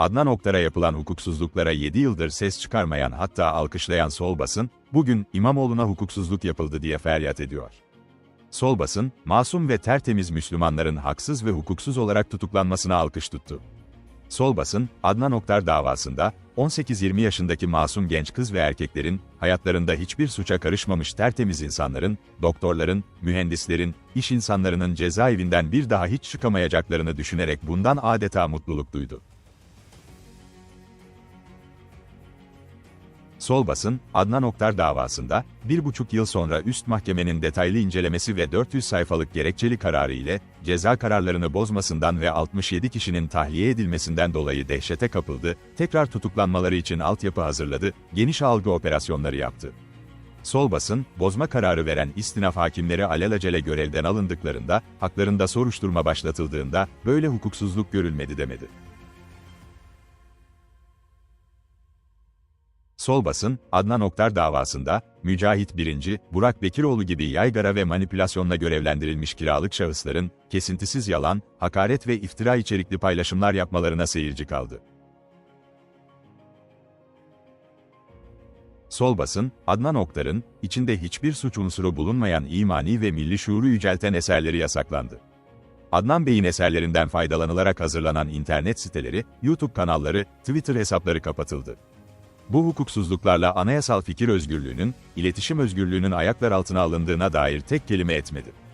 Adnan Oktar'a yapılan hukuksuzluklara 7 yıldır ses çıkarmayan hatta alkışlayan sol basın, bugün İmamoğlu'na hukuksuzluk yapıldı diye feryat ediyor. Sol basın, masum ve tertemiz Müslümanların haksız ve hukuksuz olarak tutuklanmasına alkış tuttu. Sol basın, Adnan Oktar davasında, 18-20 yaşındaki masum genç kız ve erkeklerin, hayatlarında hiçbir suça karışmamış tertemiz insanların, doktorların, mühendislerin, iş insanlarının cezaevinden bir daha hiç çıkamayacaklarını düşünerek bundan adeta mutluluk duydu. Sol basın, Adnan Oktar davasında, bir buçuk yıl sonra üst mahkemenin detaylı incelemesi ve 400 sayfalık gerekçeli kararı ile, ceza kararlarını bozmasından ve 67 kişinin tahliye edilmesinden dolayı dehşete kapıldı, tekrar tutuklanmaları için altyapı hazırladı, geniş algı operasyonları yaptı. Sol basın, bozma kararı veren istinaf hakimleri alelacele görevden alındıklarında, haklarında soruşturma başlatıldığında, böyle hukuksuzluk görülmedi demedi. Sol basın, Adnan Oktar davasında, Mücahit Birinci, Burak Bekiroğlu gibi yaygara ve manipülasyonla görevlendirilmiş kiralık şahısların, kesintisiz yalan, hakaret ve iftira içerikli paylaşımlar yapmalarına seyirci kaldı. Sol basın, Adnan Oktar'ın, içinde hiçbir suç unsuru bulunmayan imani ve milli şuuru yücelten eserleri yasaklandı. Adnan Bey'in eserlerinden faydalanılarak hazırlanan internet siteleri, YouTube kanalları, Twitter hesapları kapatıldı. Bu hukuksuzluklarla anayasal fikir özgürlüğünün, iletişim özgürlüğünün ayaklar altına alındığına dair tek kelime etmedi.